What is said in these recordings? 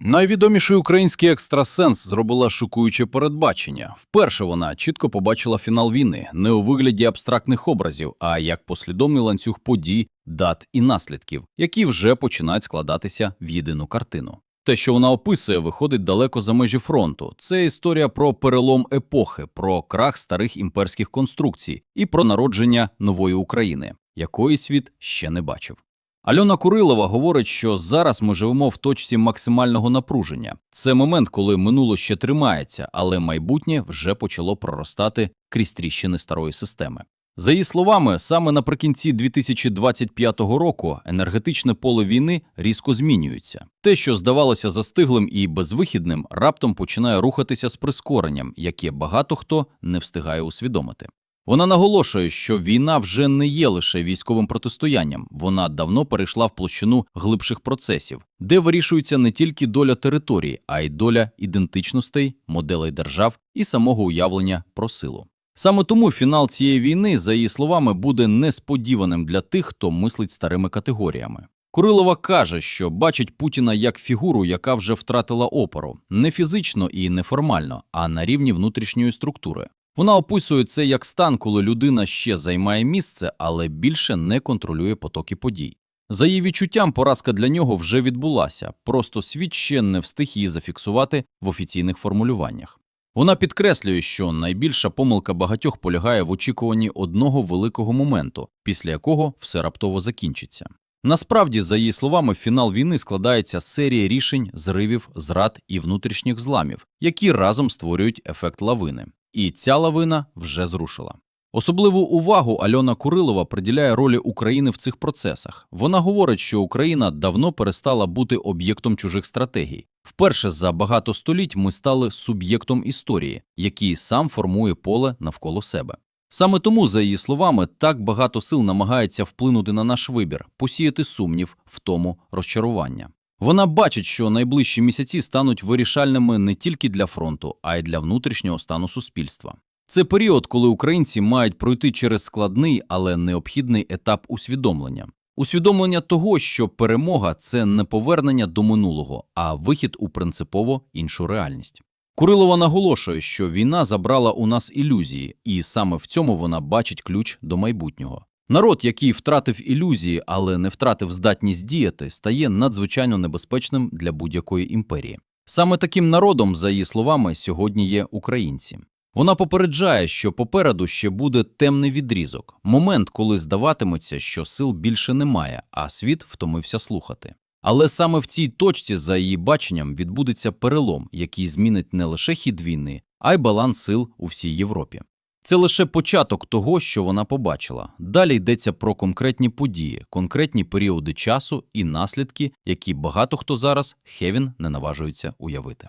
Найвідоміший український екстрасенс зробила шокуюче передбачення. Вперше вона чітко побачила фінал війни не у вигляді абстрактних образів, а як послідовний ланцюг подій, дат і наслідків, які вже починають складатися в єдину картину. Те, що вона описує, виходить далеко за межі фронту. Це історія про перелом епохи, про крах старих імперських конструкцій і про народження нової України, якої світ ще не бачив. Альона Курилова говорить, що зараз ми живемо в точці максимального напруження. Це момент, коли минуло ще тримається, але майбутнє вже почало проростати крізь тріщини старої системи. За її словами, саме наприкінці 2025 року енергетичне поле війни різко змінюється. Те, що здавалося застиглим і безвихідним, раптом починає рухатися з прискоренням, яке багато хто не встигає усвідомити. Вона наголошує, що війна вже не є лише військовим протистоянням, вона давно перейшла в площину глибших процесів, де вирішується не тільки доля території, а й доля ідентичностей, моделей держав і самого уявлення про силу. Саме тому фінал цієї війни, за її словами, буде несподіваним для тих, хто мислить старими категоріями. Курилова каже, що бачить Путіна як фігуру, яка вже втратила опору, не фізично і не формально, а на рівні внутрішньої структури. Вона описує це як стан, коли людина ще займає місце, але більше не контролює потоки подій. За її відчуттям, поразка для нього вже відбулася, просто світ ще не встиг її зафіксувати в офіційних формулюваннях. Вона підкреслює, що найбільша помилка багатьох полягає в очікуванні одного великого моменту, після якого все раптово закінчиться. Насправді, за її словами, фінал війни складається з серії рішень, зривів, зрад і внутрішніх зламів, які разом створюють ефект лавини. І ця лавина вже зрушила. Особливу увагу Альона Курилова приділяє ролі України в цих процесах. Вона говорить, що Україна давно перестала бути об'єктом чужих стратегій. Вперше за багато століть ми стали суб'єктом історії, який сам формує поле навколо себе. Саме тому, за її словами, так багато сил намагається вплинути на наш вибір, посіяти сумнів, втому розчарування. Вона бачить, що найближчі місяці стануть вирішальними не тільки для фронту, а й для внутрішнього стану суспільства. Це період, коли українці мають пройти через складний, але необхідний етап усвідомлення. Усвідомлення того, що перемога це не повернення до минулого, а вихід у принципово іншу реальність. Курилова наголошує, що війна забрала у нас ілюзії, і саме в цьому вона бачить ключ до майбутнього. Народ, який втратив ілюзії, але не втратив здатність діяти, стає надзвичайно небезпечним для будь-якої імперії. Саме таким народом, за її словами, сьогодні є українці. Вона попереджає, що попереду ще буде темний відрізок, момент, коли здаватиметься, що сил більше немає, а світ втомився слухати. Але саме в цій точці, за її баченням, відбудеться перелом, який змінить не лише хід війни, а й баланс сил у всій Європі. Це лише початок того, що вона побачила. Далі йдеться про конкретні події, конкретні періоди часу і наслідки, які багато хто зараз Хевін не наважується уявити.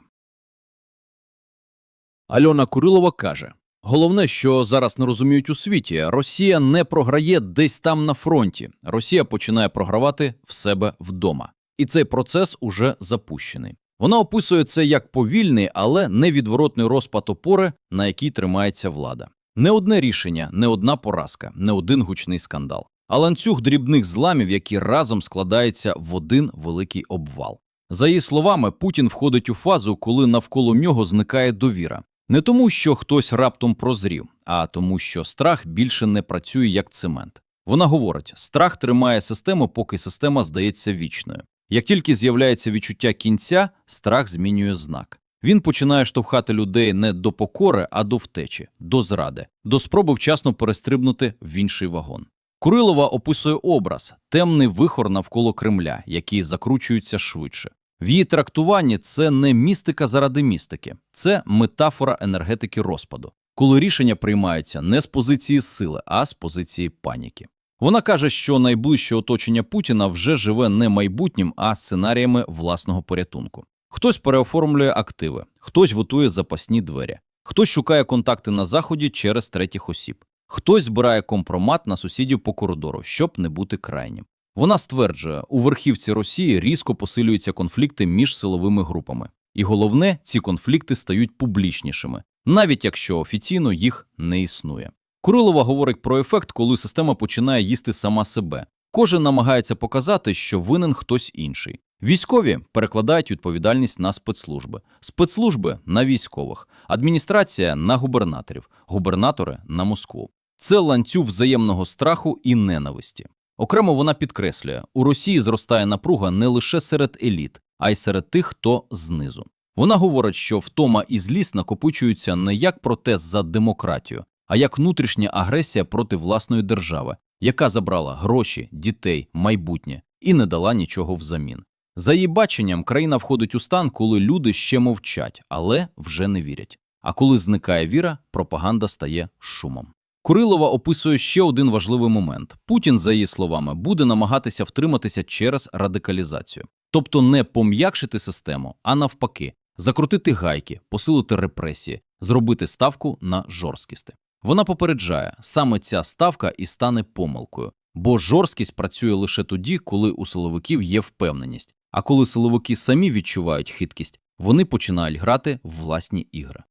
Альона Курилова каже: головне, що зараз не розуміють у світі, Росія не програє десь там на фронті. Росія починає програвати в себе вдома. І цей процес уже запущений. Вона описує це як повільний, але невідворотний розпад опори, на якій тримається влада. Не одне рішення, не одна поразка, не один гучний скандал, а ланцюг дрібних зламів, які разом складаються в один великий обвал. За її словами, Путін входить у фазу, коли навколо нього зникає довіра. Не тому, що хтось раптом прозрів, а тому, що страх більше не працює як цемент. Вона говорить: страх тримає систему, поки система здається вічною. Як тільки з'являється відчуття кінця, страх змінює знак. Він починає штовхати людей не до покори, а до втечі, до зради, до спроби вчасно перестрибнути в інший вагон. Курилова описує образ темний вихор навколо Кремля, який закручується швидше. В її трактуванні це не містика заради містики, це метафора енергетики розпаду, коли рішення приймаються не з позиції сили, а з позиції паніки. Вона каже, що найближче оточення Путіна вже живе не майбутнім, а сценаріями власного порятунку. Хтось переоформлює активи, хтось готує запасні двері, хтось шукає контакти на заході через третіх осіб, хтось збирає компромат на сусідів по коридору, щоб не бути крайнім. Вона стверджує, у верхівці Росії різко посилюються конфлікти між силовими групами, і головне, ці конфлікти стають публічнішими, навіть якщо офіційно їх не існує. Курилова говорить про ефект, коли система починає їсти сама себе. Кожен намагається показати, що винен хтось інший. Військові перекладають відповідальність на спецслужби, спецслужби на військових, адміністрація на губернаторів, губернатори на Москву. Це ланцюг взаємного страху і ненависті. Окремо вона підкреслює, у Росії зростає напруга не лише серед еліт, а й серед тих, хто знизу. Вона говорить, що втома і злість накопичуються не як протест за демократію, а як внутрішня агресія проти власної держави, яка забрала гроші, дітей, майбутнє і не дала нічого взамін. За її баченням, країна входить у стан, коли люди ще мовчать, але вже не вірять. А коли зникає віра, пропаганда стає шумом. Курилова описує ще один важливий момент: Путін, за її словами, буде намагатися втриматися через радикалізацію, тобто не пом'якшити систему, а навпаки, закрутити гайки, посилити репресії, зробити ставку на жорсткісти. Вона попереджає, саме ця ставка і стане помилкою, бо жорсткість працює лише тоді, коли у силовиків є впевненість. А коли силовики самі відчувають хиткість, вони починають грати в власні ігри.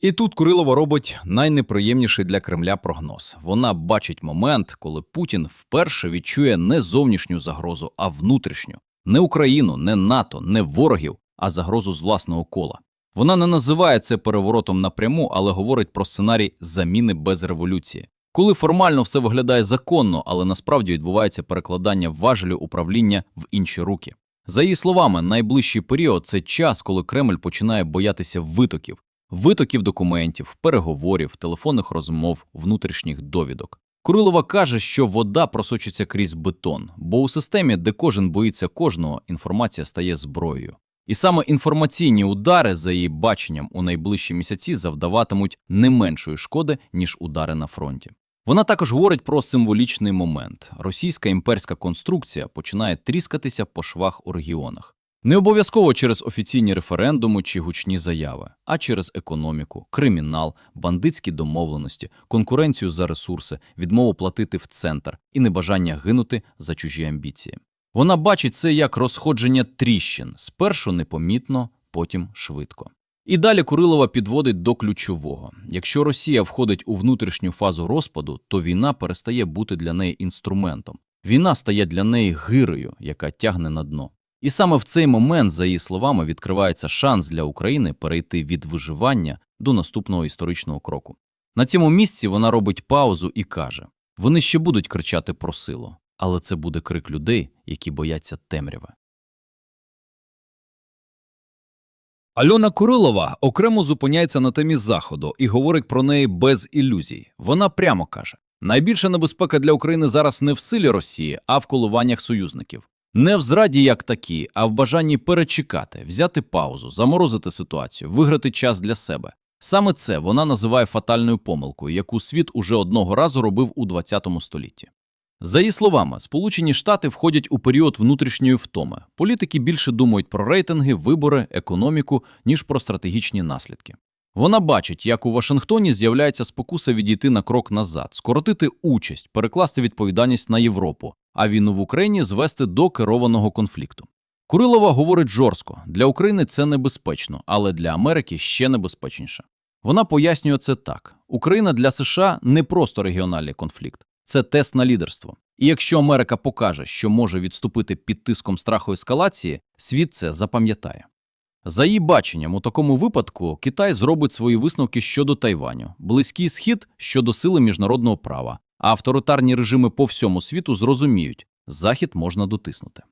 І тут Курилова робить найнеприємніший для Кремля прогноз. Вона бачить момент, коли Путін вперше відчує не зовнішню загрозу, а внутрішню. Не Україну, не НАТО, не ворогів, а загрозу з власного кола. Вона не називає це переворотом напряму, але говорить про сценарій заміни без революції. Коли формально все виглядає законно, але насправді відбувається перекладання важелю управління в інші руки. За її словами, найближчий період це час, коли Кремль починає боятися витоків, витоків документів, переговорів, телефонних розмов, внутрішніх довідок. Курилова каже, що вода просочиться крізь бетон, бо у системі, де кожен боїться кожного, інформація стає зброєю. І саме інформаційні удари, за її баченням, у найближчі місяці завдаватимуть не меншої шкоди, ніж удари на фронті. Вона також говорить про символічний момент. Російська імперська конструкція починає тріскатися по швах у регіонах. Не обов'язково через офіційні референдуми чи гучні заяви, а через економіку, кримінал, бандитські домовленості, конкуренцію за ресурси, відмову платити в центр і небажання гинути за чужі амбіції. Вона бачить це як розходження тріщин спершу непомітно, потім швидко. І далі Курилова підводить до ключового: якщо Росія входить у внутрішню фазу розпаду, то війна перестає бути для неї інструментом. Війна стає для неї гирею, яка тягне на дно. І саме в цей момент, за її словами, відкривається шанс для України перейти від виживання до наступного історичного кроку. На цьому місці вона робить паузу і каже: вони ще будуть кричати про силу, але це буде крик людей, які бояться темряви. Альона Курилова окремо зупиняється на темі заходу і говорить про неї без ілюзій. Вона прямо каже: найбільша небезпека для України зараз не в силі Росії, а в коливаннях союзників. Не в зраді як такі, а в бажанні перечекати, взяти паузу, заморозити ситуацію, виграти час для себе. Саме це вона називає фатальною помилкою, яку світ уже одного разу робив у ХХ столітті. За її словами, Сполучені Штати входять у період внутрішньої втоми. Політики більше думають про рейтинги, вибори, економіку, ніж про стратегічні наслідки. Вона бачить, як у Вашингтоні з'являється спокуса відійти на крок назад, скоротити участь, перекласти відповідальність на Європу, а війну в Україні звести до керованого конфлікту. Курилова говорить жорстко: для України це небезпечно, але для Америки ще небезпечніше. Вона пояснює це так: Україна для США не просто регіональний конфлікт, це тест на лідерство. І якщо Америка покаже, що може відступити під тиском страху ескалації, світ це запам'ятає. За її баченням, у такому випадку Китай зробить свої висновки щодо Тайваню, Близький Схід щодо сили міжнародного права, а авторитарні режими по всьому світу зрозуміють, Захід можна дотиснути.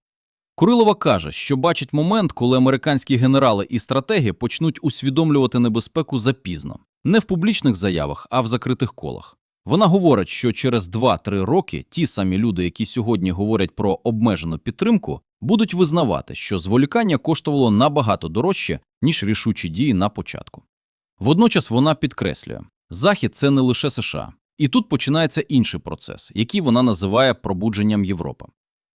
Курилова каже, що бачить момент, коли американські генерали і стратеги почнуть усвідомлювати небезпеку запізно, не в публічних заявах, а в закритих колах. Вона говорить, що через 2-3 роки ті самі люди, які сьогодні говорять про обмежену підтримку, будуть визнавати, що зволікання коштувало набагато дорожче, ніж рішучі дії на початку. Водночас вона підкреслює, Захід це не лише США, і тут починається інший процес, який вона називає пробудженням Європи.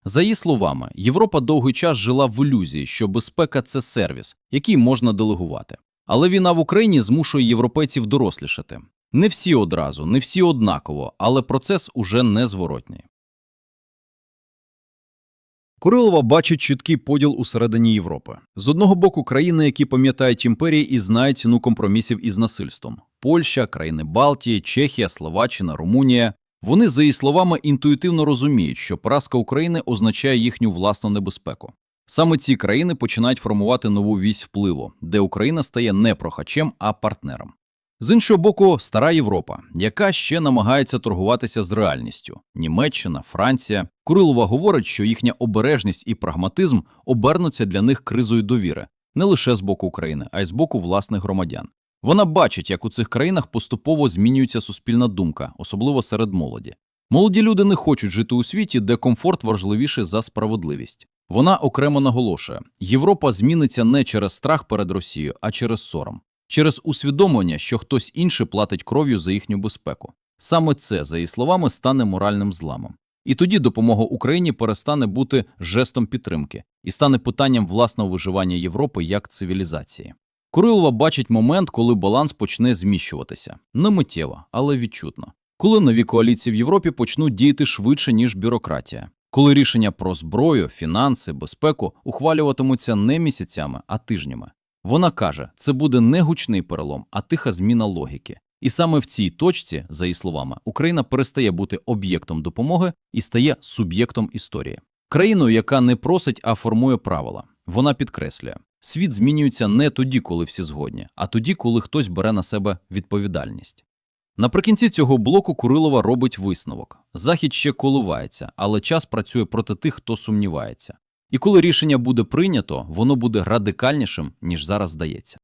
За її словами, Європа довгий час жила в ілюзії, що безпека це сервіс, який можна делегувати. Але війна в Україні змушує європейців дорослішати. Не всі одразу, не всі однаково, але процес уже незворотній. Курилова бачить чіткий поділ усередині Європи. З одного боку, країни, які пам'ятають імперії і знають ціну компромісів із насильством: Польща, країни Балтії, Чехія, Словаччина, Румунія. Вони, за її словами, інтуїтивно розуміють, що поразка України означає їхню власну небезпеку. Саме ці країни починають формувати нову вісь впливу, де Україна стає не прохачем, а партнером. З іншого боку, стара Європа, яка ще намагається торгуватися з реальністю. Німеччина, Франція. Курилова говорить, що їхня обережність і прагматизм обернуться для них кризою довіри не лише з боку України, а й з боку власних громадян. Вона бачить, як у цих країнах поступово змінюється суспільна думка, особливо серед молоді. Молоді люди не хочуть жити у світі, де комфорт важливіше за справедливість. Вона окремо наголошує: Європа зміниться не через страх перед Росією, а через сором, через усвідомлення, що хтось інший платить кров'ю за їхню безпеку. Саме це, за її словами, стане моральним зламом. І тоді допомога Україні перестане бути жестом підтримки і стане питанням власного виживання Європи як цивілізації. Курилова бачить момент, коли баланс почне зміщуватися не миттєво, але відчутно. Коли нові коаліції в Європі почнуть діяти швидше, ніж бюрократія, коли рішення про зброю, фінанси, безпеку ухвалюватимуться не місяцями, а тижнями. Вона каже, це буде не гучний перелом, а тиха зміна логіки. І саме в цій точці, за її словами, Україна перестає бути об'єктом допомоги і стає суб'єктом історії. Країною, яка не просить, а формує правила. Вона підкреслює, світ змінюється не тоді, коли всі згодні, а тоді, коли хтось бере на себе відповідальність. Наприкінці цього блоку Курилова робить висновок. Захід ще коливається, але час працює проти тих, хто сумнівається. І коли рішення буде прийнято, воно буде радикальнішим, ніж зараз здається.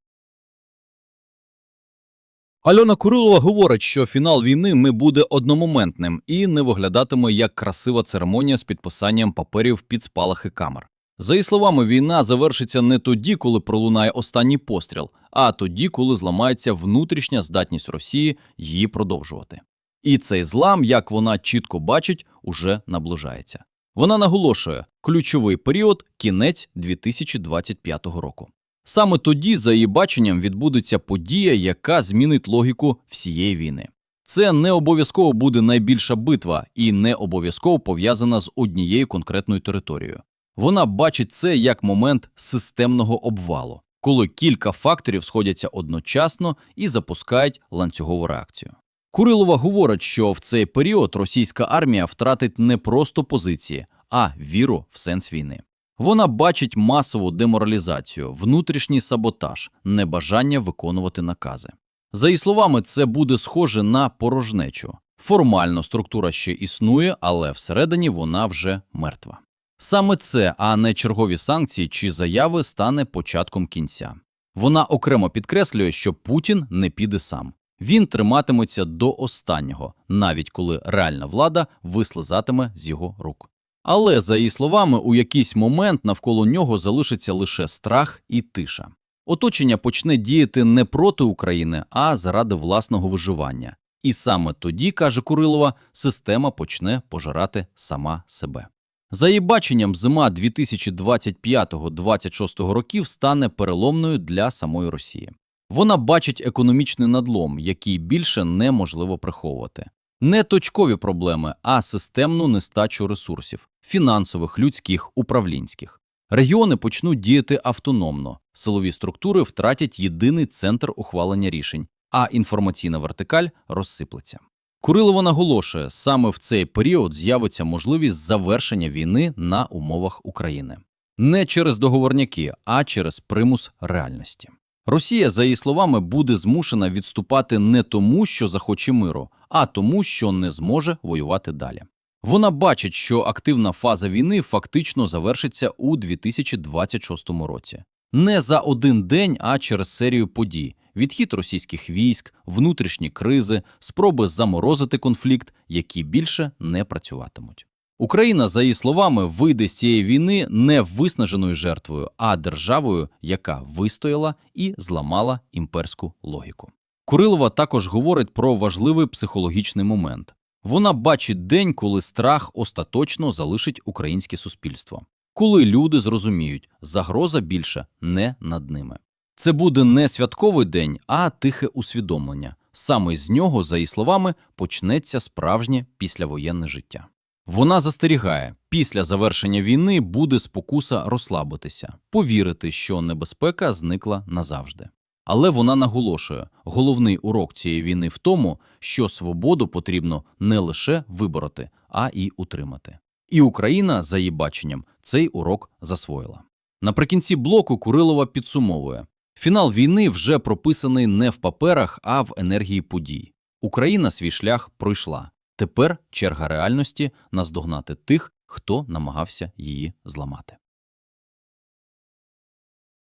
Альона Курилова говорить, що фінал війни ми буде одномоментним і не виглядатиме як красива церемонія з підписанням паперів під спалахи камер. За її словами, війна завершиться не тоді, коли пролунає останній постріл, а тоді, коли зламається внутрішня здатність Росії її продовжувати. І цей злам, як вона чітко бачить, уже наближається. Вона наголошує, ключовий період кінець 2025 року. Саме тоді, за її баченням, відбудеться подія, яка змінить логіку всієї війни. Це не обов'язково буде найбільша битва і не обов'язково пов'язана з однією конкретною територією. Вона бачить це як момент системного обвалу, коли кілька факторів сходяться одночасно і запускають ланцюгову реакцію. Курилова говорить, що в цей період російська армія втратить не просто позиції, а віру в сенс війни. Вона бачить масову деморалізацію, внутрішній саботаж, небажання виконувати накази. За її словами, це буде схоже на порожнечу. Формально структура ще існує, але всередині вона вже мертва. Саме це, а не чергові санкції чи заяви, стане початком кінця. Вона окремо підкреслює, що Путін не піде сам. Він триматиметься до останнього, навіть коли реальна влада вислизатиме з його рук. Але, за її словами, у якийсь момент навколо нього залишиться лише страх і тиша. Оточення почне діяти не проти України, а заради власного виживання. І саме тоді, каже Курилова, система почне пожирати сама себе. За її баченням, зима 2025-26 років стане переломною для самої Росії. Вона бачить економічний надлом, який більше неможливо приховувати. Не точкові проблеми, а системну нестачу ресурсів фінансових, людських, управлінських. Регіони почнуть діяти автономно, силові структури втратять єдиний центр ухвалення рішень, а інформаційна вертикаль розсиплеться. Курилова наголошує, саме в цей період з'явиться можливість завершення війни на умовах України. Не через договорняки, а через примус реальності. Росія, за її словами, буде змушена відступати не тому, що захоче миру, а тому, що не зможе воювати далі. Вона бачить, що активна фаза війни фактично завершиться у 2026 році. Не за один день, а через серію подій: відхід російських військ, внутрішні кризи, спроби заморозити конфлікт, які більше не працюватимуть. Україна, за її словами, вийде з цієї війни не виснаженою жертвою, а державою, яка вистояла і зламала імперську логіку. Курилова також говорить про важливий психологічний момент. Вона бачить день, коли страх остаточно залишить українське суспільство, коли люди зрозуміють, загроза більше не над ними. Це буде не святковий день, а тихе усвідомлення. Саме з нього, за її словами, почнеться справжнє післявоєнне життя. Вона застерігає, після завершення війни буде спокуса розслабитися, повірити, що небезпека зникла назавжди. Але вона наголошує, головний урок цієї війни в тому, що свободу потрібно не лише вибороти, а і утримати. І Україна, за її баченням, цей урок засвоїла. Наприкінці блоку Курилова підсумовує: фінал війни вже прописаний не в паперах, а в енергії подій. Україна свій шлях пройшла. Тепер черга реальності наздогнати тих, хто намагався її зламати.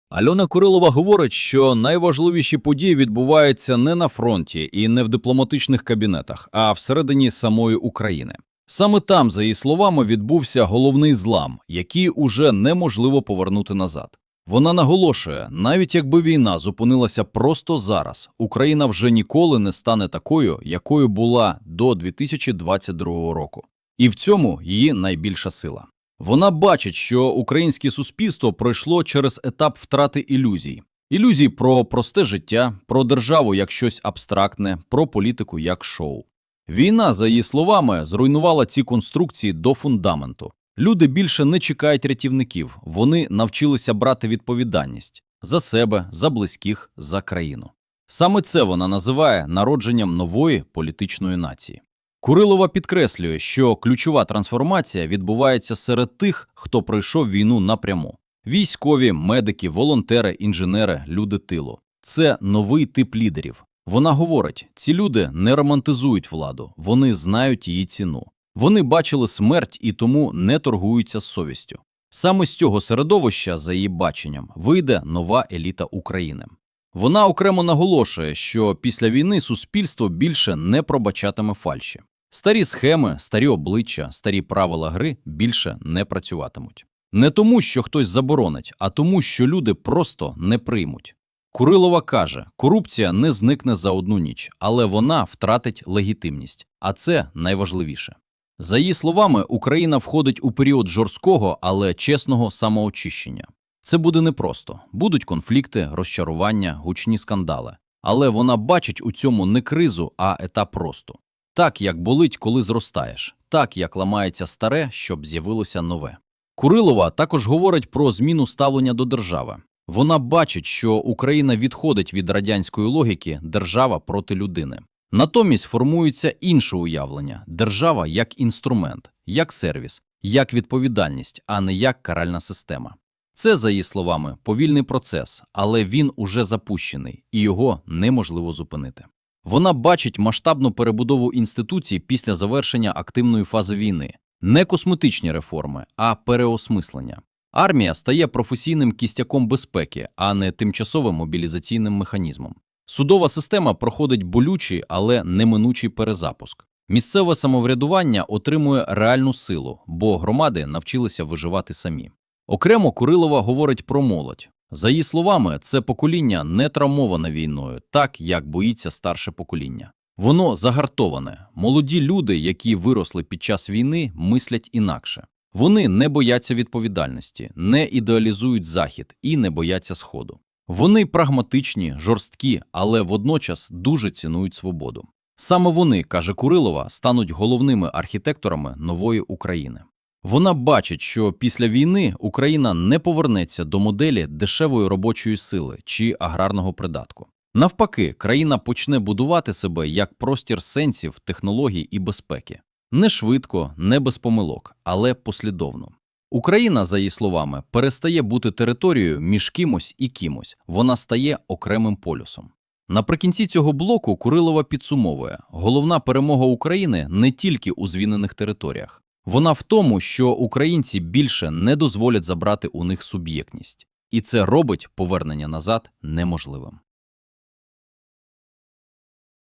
Альона Курилова говорить, що найважливіші події відбуваються не на фронті і не в дипломатичних кабінетах, а всередині самої України. Саме там, за її словами, відбувся головний злам, який уже неможливо повернути назад. Вона наголошує, навіть якби війна зупинилася просто зараз, Україна вже ніколи не стане такою, якою була до 2022 року. І в цьому її найбільша сила. Вона бачить, що українське суспільство пройшло через етап втрати ілюзій. Ілюзій про просте життя, про державу як щось абстрактне, про політику як шоу. Війна, за її словами, зруйнувала ці конструкції до фундаменту. Люди більше не чекають рятівників, вони навчилися брати відповідальність за себе, за близьких, за країну. Саме це вона називає народженням нової політичної нації. Курилова підкреслює, що ключова трансформація відбувається серед тих, хто пройшов війну напряму: військові, медики, волонтери, інженери, люди тилу. Це новий тип лідерів. Вона говорить: ці люди не романтизують владу, вони знають її ціну. Вони бачили смерть і тому не торгуються з совістю. Саме з цього середовища, за її баченням, вийде нова еліта України. Вона окремо наголошує, що після війни суспільство більше не пробачатиме фальші. Старі схеми, старі обличчя, старі правила гри більше не працюватимуть. Не тому, що хтось заборонить, а тому, що люди просто не приймуть. Курилова каже, корупція не зникне за одну ніч, але вона втратить легітимність, а це найважливіше. За її словами, Україна входить у період жорсткого, але чесного самоочищення. Це буде непросто. Будуть конфлікти, розчарування, гучні скандали. Але вона бачить у цьому не кризу, а етап росту. Так, як болить, коли зростаєш, так, як ламається старе, щоб з'явилося нове. Курилова також говорить про зміну ставлення до держави. Вона бачить, що Україна відходить від радянської логіки держава проти людини. Натомість формується інше уявлення держава як інструмент, як сервіс, як відповідальність, а не як каральна система. Це, за її словами, повільний процес, але він уже запущений і його неможливо зупинити. Вона бачить масштабну перебудову інституцій після завершення активної фази війни, не косметичні реформи, а переосмислення. Армія стає професійним кістяком безпеки, а не тимчасовим мобілізаційним механізмом. Судова система проходить болючий, але неминучий перезапуск. Місцеве самоврядування отримує реальну силу, бо громади навчилися виживати самі. Окремо Курилова говорить про молодь. За її словами, це покоління не травмоване війною, так як боїться старше покоління. Воно загартоване. Молоді люди, які виросли під час війни, мислять інакше. Вони не бояться відповідальності, не ідеалізують захід і не бояться сходу. Вони прагматичні, жорсткі, але водночас дуже цінують свободу. Саме вони, каже Курилова, стануть головними архітекторами нової України. Вона бачить, що після війни Україна не повернеться до моделі дешевої робочої сили чи аграрного придатку. Навпаки, країна почне будувати себе як простір сенсів, технологій і безпеки. Не швидко, не без помилок, але послідовно. Україна, за її словами, перестає бути територією між кимось і кимось, вона стає окремим полюсом. Наприкінці цього блоку Курилова підсумовує: головна перемога України не тільки у звільнених територіях, вона в тому, що українці більше не дозволять забрати у них суб'єктність, і це робить повернення назад неможливим.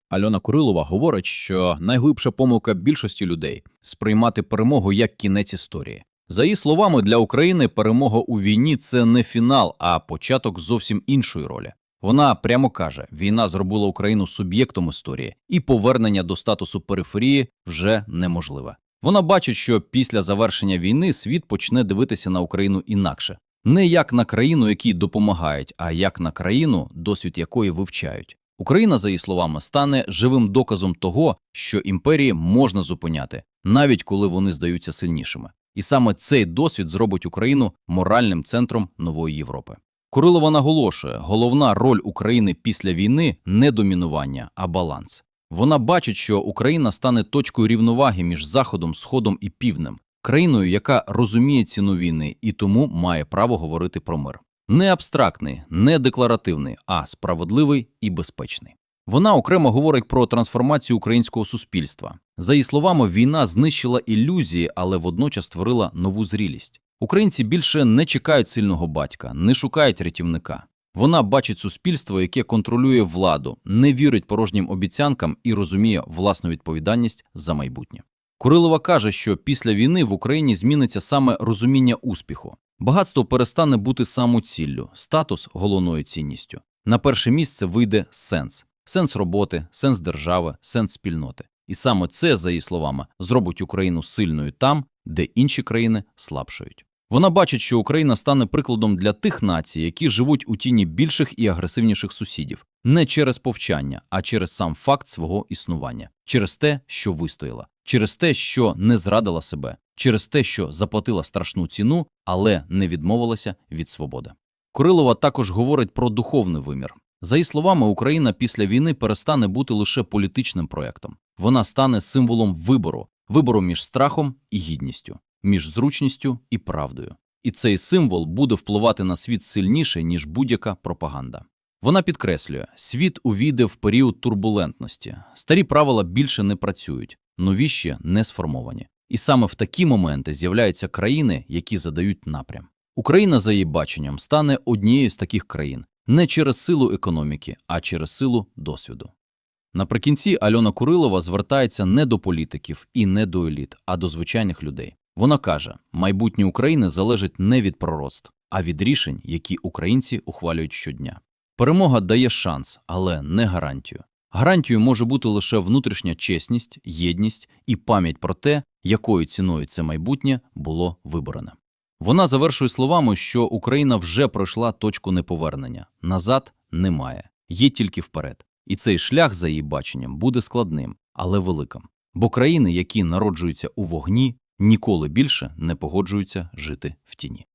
Альона Курилова говорить, що найглибша помилка більшості людей сприймати перемогу як кінець історії. За її словами, для України перемога у війні це не фінал, а початок зовсім іншої ролі. Вона прямо каже: війна зробила Україну суб'єктом історії, і повернення до статусу периферії вже неможливе. Вона бачить, що після завершення війни світ почне дивитися на Україну інакше, не як на країну, якій допомагають, а як на країну, досвід якої вивчають. Україна, за її словами, стане живим доказом того, що імперії можна зупиняти, навіть коли вони здаються сильнішими. І саме цей досвід зробить Україну моральним центром нової Європи. Курилова наголошує, головна роль України після війни не домінування, а баланс. Вона бачить, що Україна стане точкою рівноваги між Заходом, Сходом і Півднем, країною, яка розуміє ціну війни і тому має право говорити про мир. Не абстрактний, не декларативний, а справедливий і безпечний. Вона окремо говорить про трансформацію українського суспільства. За її словами, війна знищила ілюзії, але водночас створила нову зрілість. Українці більше не чекають сильного батька, не шукають рятівника. Вона бачить суспільство, яке контролює владу, не вірить порожнім обіцянкам і розуміє власну відповідальність за майбутнє. Курилова каже, що після війни в Україні зміниться саме розуміння успіху. Багатство перестане бути самоціллю, статус головною цінністю. На перше місце вийде сенс, сенс роботи, сенс держави, сенс спільноти. І саме це, за її словами, зробить Україну сильною там, де інші країни слабшають. Вона бачить, що Україна стане прикладом для тих націй, які живуть у тіні більших і агресивніших сусідів, не через повчання, а через сам факт свого існування, через те, що вистояла, через те, що не зрадила себе, через те, що заплатила страшну ціну, але не відмовилася від свободи. Курилова також говорить про духовний вимір. За її словами, Україна після війни перестане бути лише політичним проектом. Вона стане символом вибору, вибору між страхом і гідністю, між зручністю і правдою. І цей символ буде впливати на світ сильніше, ніж будь-яка пропаганда. Вона підкреслює, світ увійде в період турбулентності. Старі правила більше не працюють, нові ще не сформовані. І саме в такі моменти з'являються країни, які задають напрям. Україна, за її баченням, стане однією з таких країн не через силу економіки, а через силу досвіду. Наприкінці Альона Курилова звертається не до політиків і не до еліт, а до звичайних людей. Вона каже, майбутнє України залежить не від пророцтв, а від рішень, які українці ухвалюють щодня. Перемога дає шанс, але не гарантію. Гарантією може бути лише внутрішня чесність, єдність і пам'ять про те, якою ціною це майбутнє було виборене. Вона завершує словами, що Україна вже пройшла точку неповернення, назад немає, є тільки вперед. І цей шлях, за її баченням, буде складним, але великим. Бо країни, які народжуються у вогні, ніколи більше не погоджуються жити в тіні.